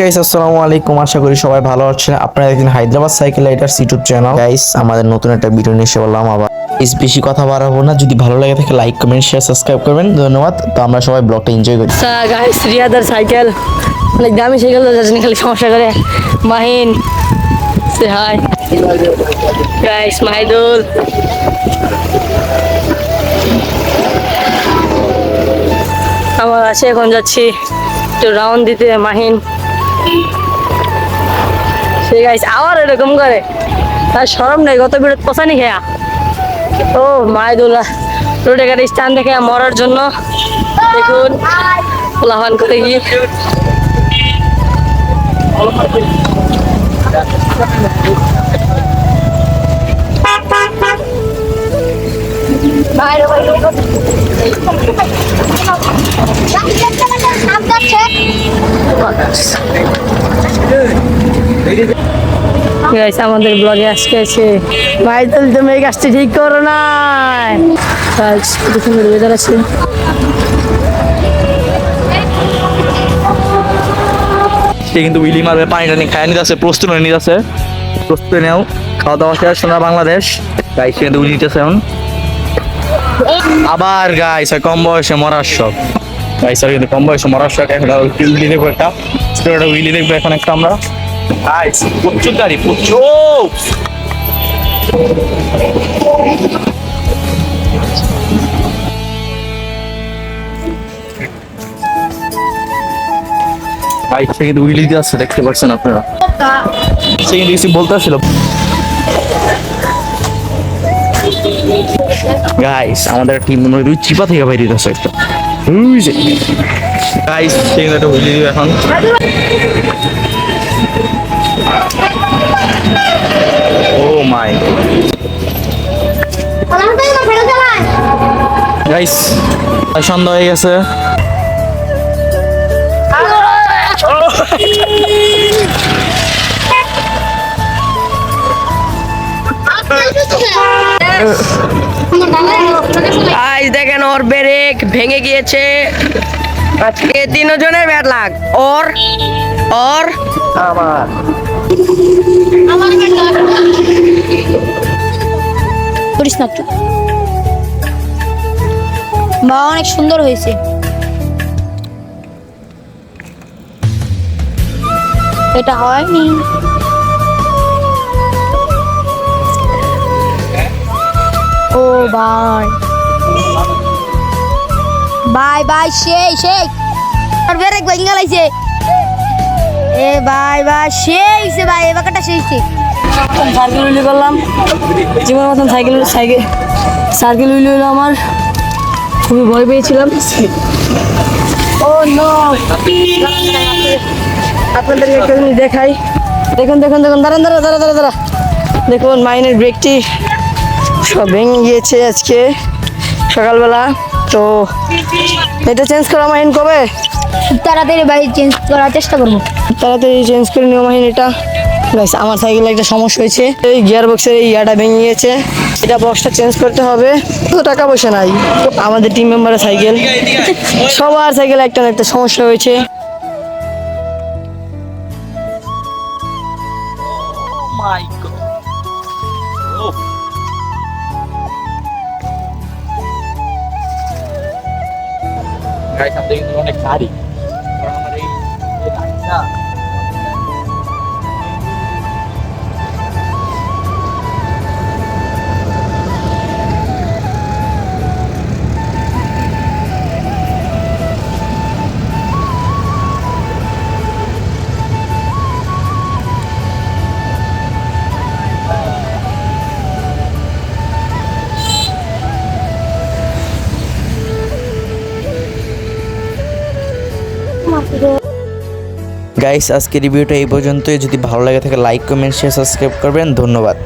Guys আসসালামু আলাইকুম। আশা করি সবাই ভালো আছেন। আপনারা দেখছেন Hyderabad cycle riders YouTube channel guys আমাদের নতুন একটা ভিডিও নিয়ে এসে বললাম আবার Guys, বেশি কথা বাড়াবো না। যদি ভালো লাগে থাকে লাইক কমেন্ট শেয়ার সাবস্ক্রাইব করবেন। ধন্যবাদ। তো আমরা সবাই ব্লগটা এনজয় করি। গাইস রিয়াদার সাইকেল অনেক দামি সাইকেল যাচ্ছেন খালি সমস্যা করে। মাহিন সে হাই গাইস মাহিদুল। আমার আছে এখন যাচ্ছি। একটু রাউন্ড দিতে মাহিন। সে গাইস, আবার এরকম করে। তার সরম নেই, গত বিরোধ পছানি খেয়া। ও মাহিদুল রোডে গাড়ি স্টান দেখে মরার জন্য দেখুন লাহান করে গিয়ে। গাইস আমাদের ব্লগে আজকে আছে। মাইদুল তুমি এই কাজটি ঠিক করো না সুন্দর আছে। সে কিন্তু উইলি মারবে পানি টানি খায় নিতে আছে প্রস্তুত হয়ে নিতে আছে প্রস্তুত নেও, খাওয়া দাওয়া শেষ, সোনা বাংলাদেশ। গাই সে কিন্তু উইলি নিতেছে এখন। আবার গাইস কম বয়সে মরার শখ। গাইস আর কিন্তু কম বয়সে মরার শখ এখন উইলি দেখব একটা। স্পিডটা উইলি দেখব এখন একটা আমরা। গাইস প্রচুর গাড়ি, প্রচুর! সে কিন্তু উইলি দিয়ে আছে দেখতে পাচ্ছেন আপনারা। সে কিন্তু কিছু বলতে আসছিল। গাইস আমাদের টিম মনে হয় চিপা থেকে বাইরে দিতেছে একটা গাইস কিন্তু একটা উইলি দিবে এখন ও মাই গাইস সন্ধ্যা হয়ে গেছে আজ দেখেন ওর ব্রেক ভেঙে গিয়েছে। আজকে তিনজনের ব্যাট লাগ ওর ওর। আমার করিস না বা অনেক সুন্দর হয়েছে। এটা হয়নি। ও ভাই। বাই বাই সেই সেই। আর বেরেক ভেঙে লাইছে এ ভাই ভাই, সেই সে ভাই এ বাকাটা সেইছে সার্কেল উইলি করলাম জীবনের মতন সাইকেল সাইকেল সার্কেল উইলি হলো আমার, খুবই ভয় পেয়েছিলাম। Oh no. আপনাদেরকে একটা দেখাই। দেখুন দেখুন দেখুন, দাঁড়ান দাঁড়া দাঁড়া দাঁড়া দাঁড়া দেখুন, মাইনের ব্রেকটি সব ভেঙে গিয়েছে আজকে সকালবেলা। তো এটা চেঞ্জ করা মাইন কবে? তাড়াতাড়ি ভাই চেঞ্জ করার চেষ্টা করব। তাড়াতাড়ি চেঞ্জ করে নিও মাহিন এটা। গাইস আমার সাইকেলে একটা সমস্যা হয়েছে। এই গিয়ার বক্সের এই ইয়াটা ভেঙে গিয়েছে। এটা বক্সটা চেঞ্জ করতে হবে। তো টাকা পয়সা নাই। আমাদের টিম মেম্বারের সাইকেল সবার সাইকেলে একটা না একটা সমস্যা হয়েছে। মাই গড গাইস আমাদের কিন্তু অনেক গাড়ি কারণ আমার এই গাইস আজকে রিভিউটা এই পর্যন্তই। যদি ভালো লাগে থাকে লাইক কমেন্ট শেয়ার সাবস্ক্রাইব করবেন। ধন্যবাদ।